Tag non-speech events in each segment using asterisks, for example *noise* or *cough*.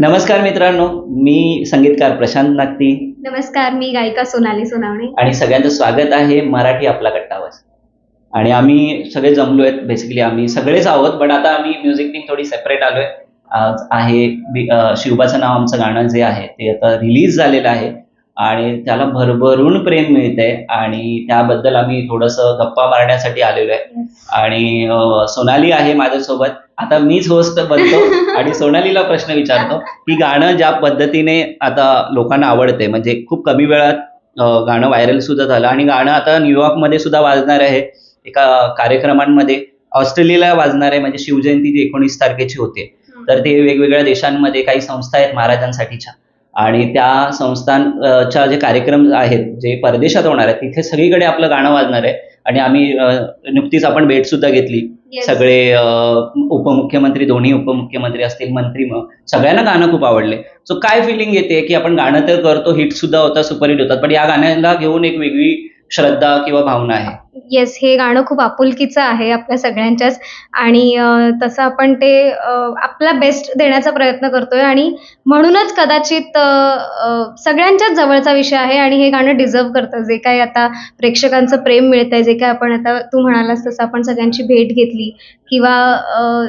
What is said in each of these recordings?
नमस्कार मित्रांनो मी संगीतकार प्रशांत नागती. नमस्कार मी गायिका सोनाली सोनावणे. आणि सगळ्यांचं स्वागत आहे मराठी आपला कट्टावर आणि आम्ही सगळे जमलो आहेत बेसिकली आम्ही सगळेच आहोत पण आता आम्ही म्युझिक टीम थोडी सेपरेट आलोय. आज आहे शिवबाचं नाव आमचं गाणं जे आहे ते आता रिलीज झालेलं आहे. आणि त्याला भरभरून प्रेम मिळतंय आणि त्याबद्दल आम्ही थोडंसं गप्पा मारण्यासाठी आलेलो आहे. आणि सोनाली आहे माझ्यासोबत. आता मीच होस्ट बनतो *laughs* आणि सोनालीला प्रश्न विचारतो की गाणं ज्या पद्धतीने आता लोकांना आवडते म्हणजे खूप कमी वेळात गाणं व्हायरल सुद्धा झालं आणि गाणं आता न्यूयॉर्कमध्ये सुद्धा वाजणार आहे. एका कार्यक्रमांमध्ये ऑस्ट्रेलियाला वाजणार आहे म्हणजे शिवजयंती जी एकोणीस तारखेची होते. तर ते वेगवेगळ्या देशांमध्ये काही संस्था आहेत महाराजांसाठीच्या. आणि त्या संस्थांच्या जे कार्यक्रम आहेत जे परदेशात होणार आहेत तिथे सगळीकडे आपलं गाणं वाजणार आहे. आणि आम्ही नुकतीच आपण भेट सुद्धा घेतली. सगळे उपमुख्यमंत्री दोन्ही उपमुख्यमंत्री असतील मंत्री मग सगळ्यांना गाणं खूप आवडले. सो काय फिलिंग येते की आपण गाणं तर करतो हिट सुद्धा होता सुपरहिट होतात पण या गाण्याला घेऊन एक वेगळी श्रद्धा किंवा भावना आहे? येस हे गाणं खूप आपुलकीचं आहे आपल्या सगळ्यांच्याच. आणि अं, तसं आपण ते अं, आपला बेस्ट देण्याचा प्रयत्न करतोय. आणि म्हणूनच कदाचित अं, अं, सगळ्यांच्याच जवळचा विषय आहे आणि हे गाणं डिझर्व करतं. जे काही आता प्रेक्षकांचं प्रेम मिळतंय जे काही आपण आता तू म्हणालास तसं आपण सगळ्यांची भेट घेतली. किंवा अं,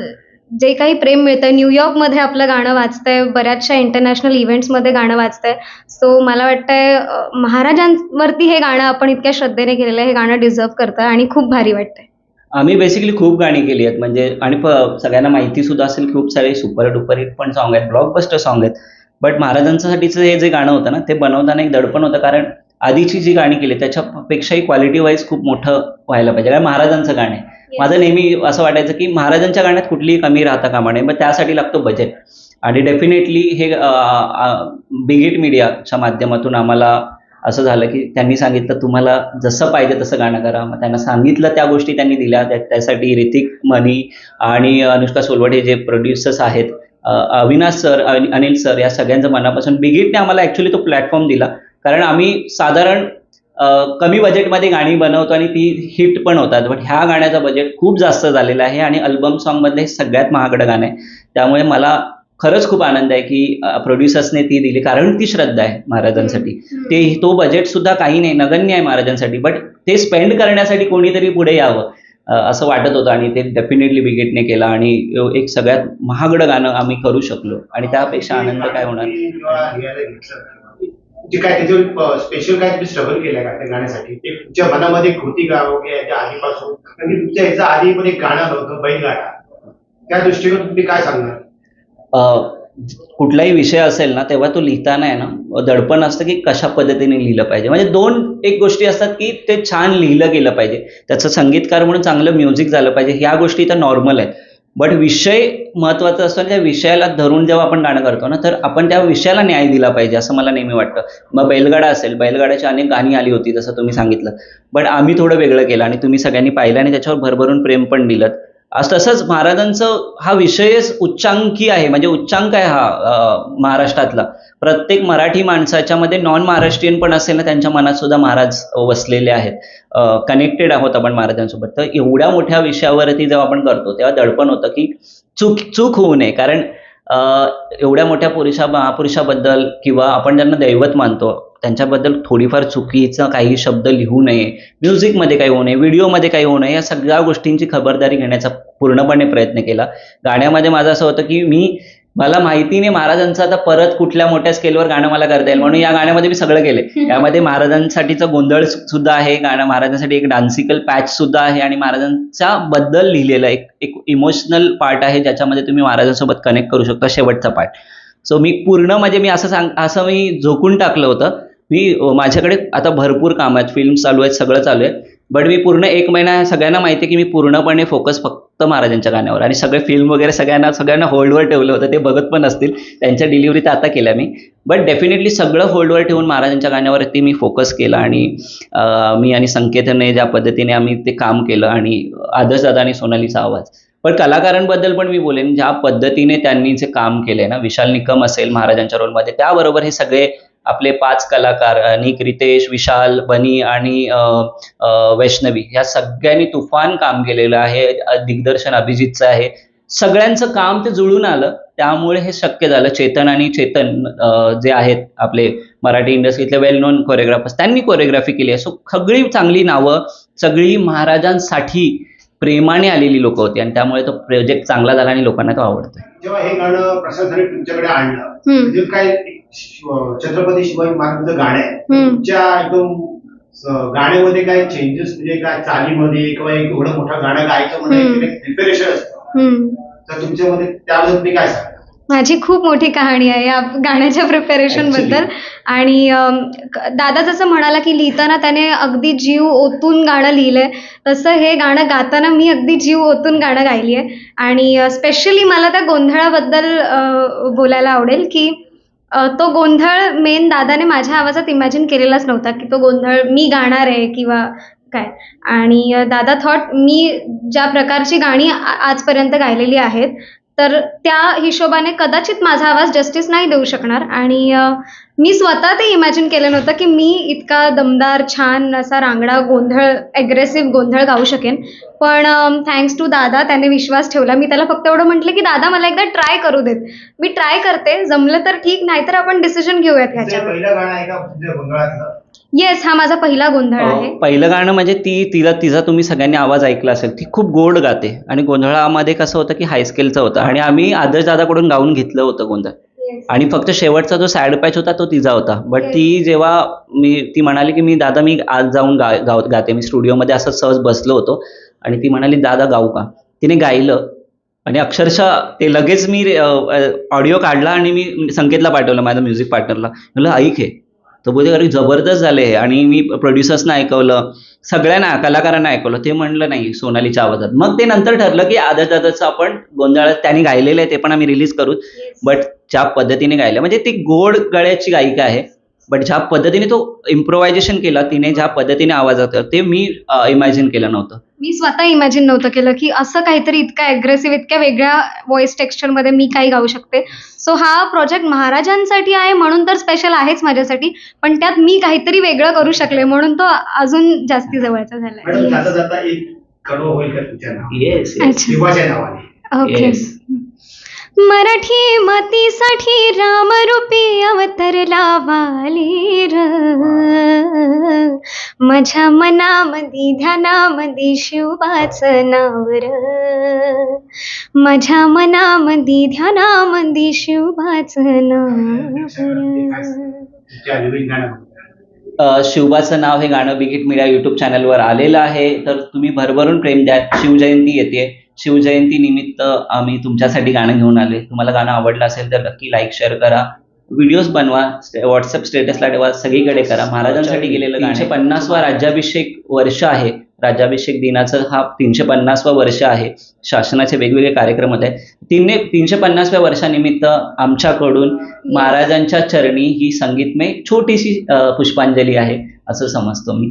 जे काही प्रेम मिळतंय न्यूयॉर्कमध्ये आपलं गाणं वाजतंय बऱ्याचशा इंटरनॅशनल इव्हेंट्समध्ये गाणं वाजतंय. सो मला वाटतंय महाराजांवरती हे गाणं आपण इतक्या श्रद्धेने केलेलं हे गाणं डिझर्व करतं आणि खूप भारी वाटतंय. आम्ही बेसिकली खूप गाणी केली आहेत. म्हणजे आणि सगळ्यांना माहिती सुद्धा असेल खूप सारे सुपर डुपर हिट पण सॉंग आहेत ब्लॉकबस्टर सॉन्ग आहेत. बट महाराजांसाठीचं हे जे गाणं होतं ना ते बनवताना एक दडपण होतं. कारण आधीची जी गाणी केली त्याच्यापेक्षाही क्वालिटी वाईज खूप मोठं व्हायला पाहिजे. कारण महाराजांचं गाणं आहे. माझं नेहमी असं वाटायचं की महाराजांच्या गाण्यात कुठलीही कमी राहता कामा नये मग त्यासाठी लागतो बजेट आणि डेफिनेटली हे बिगिट मीडियाच्या माध्यमातून आम्हाला असं झालं की त्यांनी सांगितलं तुम्हाला जसं पाहिजे तसं गाणं करा. मग त्यांना सांगितलं त्या गोष्टी त्यांनी दिल्या. त्या- त्यासाठी ऋतिक मनी आणि अनुष्का सोलवडे जे प्रोड्युसर्स आहेत अविनाश सर अनिल सर या सगळ्यांचं मनापासून बिगिटने आम्हाला ॲक्च्युली तो प्लॅटफॉर्म दिला. कारण आम्ही साधारण कमी बजेटमध्ये गाणी बनवतो आणि ती हिट पण होतात. बट ह्या गाण्याचं बजेट खूप जास्त झालेलं आहे आणि अल्बम सॉन्गमध्ये हे सगळ्यात महागडं गाणं आहे. त्यामुळे मला खरंच खूप आनंद आहे की प्रोड्युसर्सने ती दिली. कारण ती श्रद्धा आहे महाराजांसाठी. ते तो बजेट सुद्धा काही नाही नगण्य आहे महाराजांसाठी. बट ते स्पेंड करण्यासाठी कोणीतरी पुढे यावं असं वाटत होतं आणि ते डेफिनेटली बिगेटने केलं आणि एक सगळ्यात महागडं गाणं आम्ही करू शकलो. आणि त्यापेक्षा आनंद काय होणार? जे काय त्याच्यावर स्पेशल काय तुम्ही स्ट्रगल केलं का त्या गाण्यासाठी? तुमच्या मनामध्ये एक कृती गाव हो, की याच्या आधीपासून? कारण की तुमच्या ह्याच्या आधी पण एक गाणं नव्हतं बैलगाडा. त्या दृष्टीने तुम्ही काय सांगणार? कुठलाही विषय असेल ना तेव्हा तो लिहिताना आहे ना दडपण असतं की कशा पद्धतीने लिहिलं पाहिजे. म्हणजे दोन एक गोष्टी असतात की ते छान लिहिलं गेलं पाहिजे. त्याचं संगीतकार म्हणून चांगलं म्युझिक झालं पाहिजे. ह्या गोष्टी तर नॉर्मल आहेत. बट विषय महत्त्वाचा असतो आणि त्या विषयाला धरून जेव्हा आपण गाणं करतो ना तर आपण त्या विषयाला न्याय दिला पाहिजे असं मला नेहमी वाटतं. मग बैलगाडा असेल बैलगाड्याची अनेक गाणी आली होती जसं तुम्ही सांगितलं. बट आम्ही थोडं वेगळं केलं आणि तुम्ही सगळ्यांनी पाहिलं आणि त्याच्यावर भरभरून प्रेम पण दिलं. आज तसंच महाराजांचं हा विषयच उच्चांकी आहे. म्हणजे उच्चांक आहे हा महाराष्ट्रातला. प्रत्येक मराठी माणसाच्या मध्ये नॉन महाराष्ट्रीयन पण असेल ना त्यांच्या मनात सुद्धा महाराज वसलेले आहेत. कनेक्टेड आहोत आपण महाराजांसोबत. तर एवढ्या मोठ्या विषयावरती जेव्हा आपण करतो तेव्हा दडपण होतं की चूक चूक होऊ नये. कारण एवढ्या मोठ्या पुरुषा महापुरुषाबद्दल किंवा आपण ज्यांना दैवत मानतो त्यांच्याबद्दल थोडीफार चुकीचा काही शब्द लिहू नये. म्युझिकमध्ये काही होऊ नये व्हिडिओमध्ये काही होऊ नये या सगळ्या गोष्टींची खबरदारी घेण्याचा पूर्णपणे प्रयत्न केला. गाण्यामध्ये माझं असं होतं की मी मला माहिती नाही महाराजांचं आता परत कुठल्या मोठ्या स्केलवर गाणं मला करता येईल म्हणून या गाण्यामध्ये मी सगळं केले यामध्ये महाराजांसाठीचा गोंधळ सुद्धा आहे गाणं महाराजांसाठी एक डान्सिकल पॅच सुद्धा आहे आणि महाराजांच्या बद्दल लिहिलेलं एक एक इमोशनल पार्ट आहे ज्याच्यामध्ये तुम्ही महाराजांसोबत कनेक्ट करू शकता शेवटचा पार्ट सो मी पूर्ण म्हणजे मी असं सांग असं मी झोकून टाकलं होतं. मी माझ्याकडे आता भरपूर काम आहेत. फिल्म चालू आहेत सगळं चालू आहे बट मी पूर्ण एक महिना सगळ्यांना माहिती आहे की मी पूर्णपणे फोकस फक्त महाराजांच्या गाण्यावर. आणि सगळे फिल्म वगैरे सगळ्यांना सगळ्यांना होल्डवर ठेवलं होतं. ते बघत पण असतील. त्यांच्या डिलिव्हरी तर आता केल्या मी. बट डेफिनेटली सगळं होल्डवर ठेवून महाराजांच्या गाण्यावरती मी फोकस केला. आणि मी आणि संकेतने ज्या पद्धतीने आम्ही ते काम केलं आणि आदर्श दादा आणि सोनालीचा आवाज. पण कलाकारांबद्दल पण मी बोलेन. ज्या पद्धतीने त्यांनी जे काम केलंय ना विशाल निकम असेल महाराजांच्या रोलमध्ये त्याबरोबर हे सगळे आपले पाच कलाकार निक रितेश विशाल बनी आणि वैष्णवी ह्या सगळ्यांनी तुफान काम केलेलं आहे. दिग्दर्शन अभिजितचं आहे. सगळ्यांचं काम ते जुळून आलं. त्यामुळे हे शक्य झालं. चेतन आणि चेतन जे आहेत आपले मराठी इंडस्ट्रीतले वेल नोन कोरिओग्राफर्स त्यांनी कोरिओग्राफी केली आहे. सो सगळी चांगली नावं सगळी महाराजांसाठी प्रेमाने आलेली लोक होती आणि त्यामुळे तो प्रोजेक्ट चांगला झाला आणि लोकांना तो आवडतोय. जेव्हा हे गाणं प्रशासनाने तुमच्याकडे आणलं. म्हणजे काय छत्रपती शिवाजी महाराजांचं गाणं आहे हम्म. तुमच्या एकदम गाण्यामध्ये काय चेंजेस म्हणजे काय चालीमध्ये किंवा एक एवढं मोठं गाणं गायचं हम्म. म्हणजे प्रिपेरेशन असतं हम्म. तर तुमच्यामध्ये त्याबद्दल तुम्ही काय सांगा माझी खूप मोठी कहाणी आहे या गाण्याच्या प्रिपरेशनबद्दल आणि अम, क- दादा जसं म्हणाला की लिहिताना त्याने अगदी जीव ओतून गाणं लिहिलंय तसं हे गाणं गाताना मी अगदी जीव ओतून गाणं गायली आहे आणि स्पेशली मला त्या गोंधळाबद्दल अ, बोलायला आवडेल की तो गोंधळ मेन दादाने माझ्या आवाजात इमॅजिन केलेलाच नव्हता की तो गोंधळ मी गाणार आहे किंवा काय. आणि दादा थॉट मी ज्या प्रकारची गाणी आजपर्यंत गायलेली आहेत तर त्या हिशोबाने कदाचित माझा आवाज जस्टिस नाही देऊ शकणार. आणि मी स्वतः ते इमॅजिन केलं नव्हतं की मी इतका दमदार छान असा रांगडा गोंधळ ॲग्रेसिव्ह गोंधळ गाऊ शकेन. पण थँक्स टू दादा त्याने विश्वास ठेवला. मी त्याला फक्त एवढं म्हटलं की दादा मला एकदा ट्राय करू देत. मी ट्राय करते. जमलं तर ठीक नाहीतर आपण डिसिजन घेऊयात ह्याच्यावर. येस हा माझा पहिला गोंधळ आहे. पहिलं गाणं म्हणजे ती तिला तिचा तुम्ही सगळ्यांनी आवाज ऐकला असेल ती खूप गोड गाते. आणि गोंधळामध्ये कसं होतं की हायस्केलचं होतं. आणि आम्ही आदर्श दादाकडून गाऊन घेतलं होतं गोंधळ. आणि फक्त शेवटचा जो सॅड पॅच होता तो तिचा होता. बट. ती जेव्हा मी ती म्हणाली की मी दादा मी आज जाऊन गा गाव गाते. मी स्टुडिओमध्ये असंच सहज बसलो होतो. आणि ती म्हणाली दादा गाऊ का? तिने गायलं. आणि अक्षरशः ते लगेच मी ऑडिओ काढला आणि मी संकेतला पाठवलं माझ्या म्युझिक पार्टनरला म्हणलं ऐक हे तर बोलते अरे जबरदस्त झाले. आणि मी प्रोड्युसर्सना ऐकवलं सगळ्यांना कलाकारांना ऐकवलं ते म्हणलं नाही सोनालीच्या आवाजात. मग ते नंतर ठरलं की आदर दादाचं आपण गोंधळ त्यांनी गायलेलं आहे ते पण आम्ही रिलीज करू. बट ज्या पद्धतीने गायलं म्हणजे ती गोड गळ्याची गायिका आहे. बट ज्या पद्धतीने तो इम्प्रोव्हायझेशन केला तिने ज्या पद्धतीने आवाज होता ते मी इमॅजिन केलं नव्हतं. मी स्वतः इमॅजिन नव्हतं केलं की असं काहीतरी इतका ॲग्रेसिव्ह इतक्या वेगळ्या व्हॉइस टेक्स्चरमध्ये मी काही गाऊ शकते. सो हा प्रोजेक्ट महाराजांसाठी आहे म्हणून तर स्पेशल आहेच माझ्यासाठी पण त्यात मी काहीतरी वेगळं करू शकले म्हणून तो अजून जास्ती जवळचा झाला जाता एक कडवं होईल का तुमच्या नाव येस ओके. मराठी मातीसाठी रामरूपी अवतरला वाली र. माझ्या मनामधी ध्यानामधी शिवाचं नाव र. माझ्या मनामधी ध्यानामधी शिवाचं नाव शिवबाचं नाव हे गाणं बिगिट मीडिया युट्यूब चॅनलवर आलेलं आहे. तर तुम्ही भरभरून प्रेम द्या. शिवजयंती येते. शिवजयंती निमित्त आम्ही तुमच्यासाठी गाणं घेऊन आले. तुम्हाला गाणं आवडलं असेल तर नक्की लाईक शेअर करा. व्हिडिओज बनवा व्हॉट्सअप स्टेटसला ठेवा सगळीकडे करा. महाराजांसाठी गेलेलं तीनशे पन्नासवा राज्याभिषेक वर्ष आहे. राज्याभिषेक दिनाचं हा तीनशे पन्नासवा वर्ष आहे. शासनाचे वेगवेगळे कार्यक्रम होत आहेत. तीन तीनशे पन्नासव्या वर्षानिमित्त आमच्याकडून महाराजांच्या चरणी ही संगीतमय छोटीशी पुष्पांजली आहे. असं समजतो मी.